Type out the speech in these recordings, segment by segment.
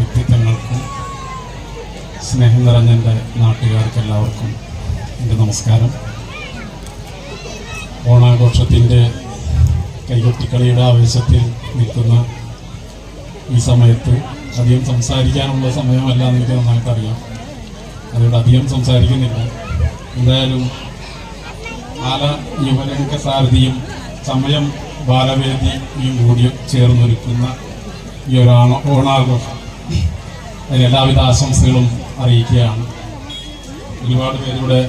വ്യക്തിത്വങ്ങൾക്കും സ്നേഹം നിറഞ്ഞ എന്റെ നാട്ടുകാർക്ക് എല്ലാവർക്കും എന്റെ നമസ്കാരം. ഓണാഘോഷത്തിന്റെ കൈകൊട്ടിക്കളിയുടെ ആവേശത്തിൽ നിൽക്കുന്ന ഈ സമയത്ത് അധികം സംസാരിക്കാനുള്ള സമയമല്ല എന്ന് എനിക്ക് നന്നായിട്ട് അറിയാം അതുകൊണ്ട് അധികം സംസാരിക്കുന്നില്ല. എന്തായാലും ആല യുവരംഗ സാരഥിയും സമയം ബാലവേദിയും കൂടി ചേർന്നൊരുക്കുന്ന ഈ ഒരു ഓണാഘോഷം. എല്ലാവിധ ആശംസകളും അറിയിക്കുകയാണ്. ഒരുപാട് പേരുടെ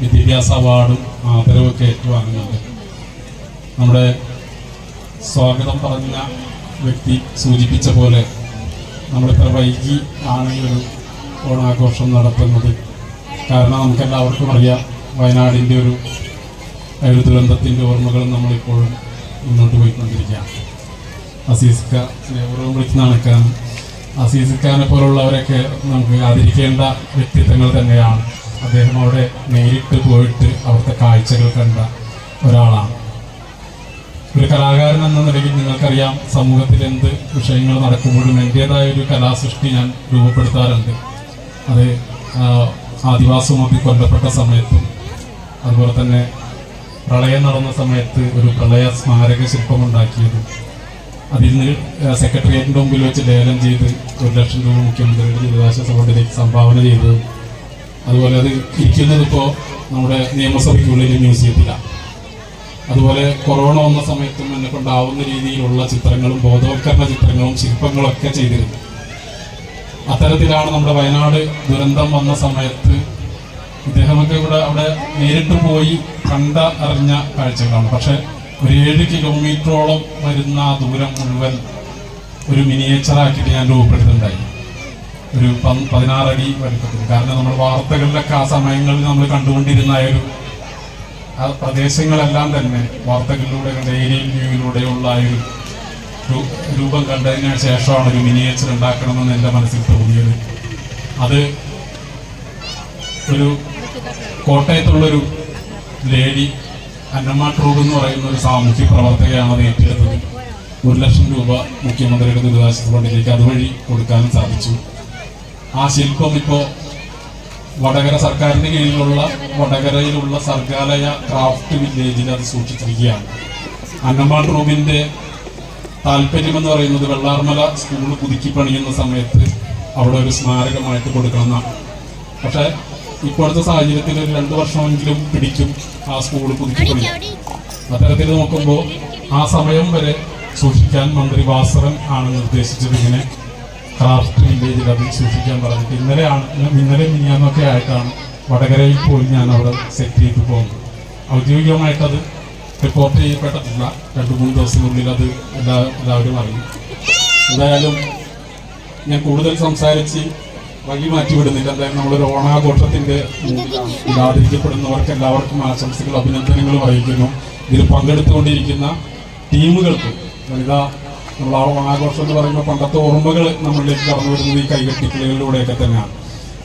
വിദ്യാഭ്യാസ അവാർഡും ആദരവൊക്കെ ഏറ്റുവാങ്ങുന്നുണ്ട്. നമ്മുടെ സ്വാഗതം പറഞ്ഞ വ്യക്തി സൂചിപ്പിച്ച പോലെ നമ്മളിത്ര വൈകി ആണ് ഒരു ഓണാഘോഷം നടത്തുന്നത്. കാരണം നമുക്കെല്ലാവർക്കും അറിയാം വയനാടിന്റെ ഒരു ഒരു ദുരന്തത്തിന്റെ ഓർമ്മകൾ നമ്മളിപ്പോഴും മുന്നോട്ട് പോയിക്കൊണ്ടിരിക്കുകയാണ്. അസീസ്ക സ്നേഹപൂർവം വിളിച്ച് നടക്കാൻ അസീസ് ഖാനെ പോലുള്ളവരൊക്കെ നമുക്ക് ആദരിക്കേണ്ട വ്യക്തിത്വങ്ങൾ തന്നെയാണ്. അദ്ദേഹം അവിടെ നേരിട്ട് പോയിട്ട് അവിടുത്തെ കാഴ്ചകൾ കണ്ട ഒരാളാണ്. ഒരു കലാകാരൻ എന്ന നിലയിൽ നിങ്ങൾക്കറിയാം സമൂഹത്തിൽ എന്ത് വിഷയങ്ങൾ നടക്കുമ്പോഴും എന്റെതായ ഒരു കലാസൃഷ്ടി ഞാൻ രൂപപ്പെടുത്താറുണ്ട്. അത് ആദിവാസി കൊല്ലപ്പെട്ട സമയത്തും അതുപോലെ തന്നെ പ്രളയം നടന്ന സമയത്ത് ഒരു പ്രളയ സ്മാരക ശില്പം ഉണ്ടാക്കിയത് അതിൽ നിന്ന് സെക്രട്ടേറിയറ്റിന്റെ മുമ്പിൽ വെച്ച് ലേലം ചെയ്ത് ഒരു ലക്ഷം രൂപ മുഖ്യമന്ത്രിയുടെ ദുരിതാശ്വാസ ഫണ്ടിലേക്ക് സംഭാവന ചെയ്തത് അതുപോലെ അത് ഇരിക്കുന്നത് ഇപ്പോൾ നമ്മുടെ നിയമസഭയ്ക്കുള്ളിൽ മ്യൂസിയത്തിലാണ് അതുപോലെ കൊറോണ വന്ന സമയത്തും എന്നെ കൊണ്ടാവുന്ന രീതിയിലുള്ള ചിത്രങ്ങളും ബോധവൽക്കരണ ചിത്രങ്ങളും ശില്പങ്ങളും ഒക്കെ ചെയ്തിരുന്നു. അത്തരത്തിലാണ് നമ്മുടെ വയനാട് ദുരന്തം വന്ന സമയത്ത് ഇദ്ദേഹമൊക്കെ ഇവിടെ അവിടെ നേരിട്ട് പോയി കണ്ട അറിഞ്ഞ കാഴ്ചകളാണ്. പക്ഷെ ഒരു ഏഴ് കിലോമീറ്ററോളം വരുന്ന ദൂരം മുഴുവൻ ഒരു മിനിയേച്ചറാക്കിയിട്ട് ഞാൻ രൂപപ്പെടുത്തുന്നുണ്ടായി. ഒരു പതിനാറടി വലുപ്പത്തിൽ. കാരണം നമ്മൾ വാർത്തകളിലൊക്കെ ആ സമയങ്ങളിൽ നമ്മൾ കണ്ടുകൊണ്ടിരുന്ന ഒരു ആ പ്രദേശങ്ങളെല്ലാം തന്നെ വാർത്തകളിലൂടെ ഏരിയൽ വ്യൂവിലൂടെയുള്ള ഒരു രൂപം കണ്ടതിന് ശേഷമാണ് ഒരു മിനിയേച്ചർ ഉണ്ടാക്കണമെന്ന് എന്റെ മനസ്സിൽ തോന്നിയത്. അത് ഒരു കോട്ടയത്തുള്ളൊരു ലേഡി അന്നമ്മ ട്രൂബ് എന്ന് പറയുന്ന ഒരു സാമൂഹ്യ പ്രവർത്തകയാണ് അത് ഏറ്റെടുത്തത്. ഒരു ലക്ഷം രൂപ മുഖ്യമന്ത്രിയുടെ ദുരിതാശ്വാസ ഫണ്ടിലേക്ക് അതുവഴി കൊടുക്കാനും സാധിച്ചു. ആ ശില്പം ഇപ്പോൾ വടകര സർക്കാരിന്റെ കീഴിലുള്ള വടകരയിലുള്ള സർഗാലയ ക്രാഫ്റ്റ് വില്ലേജിൽ അത് സൂക്ഷിച്ചിരിക്കുകയാണ്. അന്നമ്മ ട്രൂബിന്റെ താല്പര്യം എന്ന് പറയുന്നത് വെള്ളാർമല സ്കൂൾ പുതുക്കി പണിയുന്ന സമയത്ത് അവിടെ ഒരു സ്മാരകമായിട്ട് കൊടുക്കണം എന്നാണ്. പക്ഷേ ഇപ്പോഴത്തെ സാഹചര്യത്തിൽ ഒരു രണ്ട് വർഷമെങ്കിലും പിടിക്കും ആ സ്കൂൾ പുതുക്കി പണിയാൻ അത്തരത്തിൽ നോക്കുമ്പോൾ ആ സമയം വരെ സൂക്ഷിക്കാൻ മന്ത്രി വാസറൻ ആണ് നിർദ്ദേശിച്ചത് ഇങ്ങനെ ക്രാഫ്റ്റ് വില്ലേജിൽ അത് സൂക്ഷിക്കാൻ പറഞ്ഞിട്ട് ഇന്നലെയാണ് ഇന്നലെ മിനിയാന്നൊക്കെ ആയിട്ടാണ് വടകരയിൽ പോയി ഞാൻ അവിടെ സെറ്റ് ചെയ്ത് പോകുന്നത്. ഔദ്യോഗികമായിട്ട് അത് റിപ്പോർട്ട് ചെയ്യപ്പെട്ടിട്ടില്ല രണ്ട് മൂന്ന് ദിവസത്തിനുള്ളിൽ അത് എല്ലാ എല്ലാവരും അറിയും. എന്തായാലും ഞാൻ കൂടുതൽ സംസാരിച്ച് വഴി മാറ്റിവിടുന്നില്ല. അതായത് നമ്മളൊരു ഓണാഘോഷത്തിന്റെ ആദരിക്കപ്പെടുന്നവർക്ക് എല്ലാവർക്കും ആശംസകളും അഭിനന്ദനങ്ങളും അറിയിക്കുന്നു. ഇതിൽ പങ്കെടുത്തുകൊണ്ടിരിക്കുന്ന ടീമുകൾക്ക് വനിതാ നമ്മൾ ആ ഓണാഘോഷം എന്ന് പറയുമ്പോൾ പണ്ടത്തെ ഓർമ്മകൾ നമ്മളിലേക്ക് കടന്നു വരുന്നത് ഈ കൈകെട്ടിക്കളികളിലൂടെയൊക്കെ തന്നെയാണ്.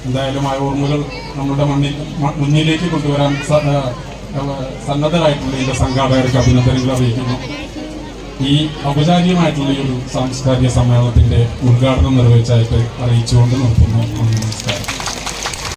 എന്തായാലും ആ ഓർമ്മകൾ നമ്മുടെ മണ്ണിൽ മുന്നിലേക്ക് കൊണ്ടുവരാൻ സന്നദ്ധരായിട്ടുള്ള ഇതിന്റെ സംഘാടകർക്ക് അഭിനന്ദനങ്ങൾ അറിയിക്കുന്നു. ഈ ഔപചാരികമായിട്ടുള്ള ഈ ഒരു സാംസ്കാരിക സമ്മേളനത്തിന്റെ ഉദ്ഘാടനം നിർവഹിച്ചായിട്ട് അറിയിച്ചുകൊണ്ട് നിർത്തുന്നു. നമസ്കാരം.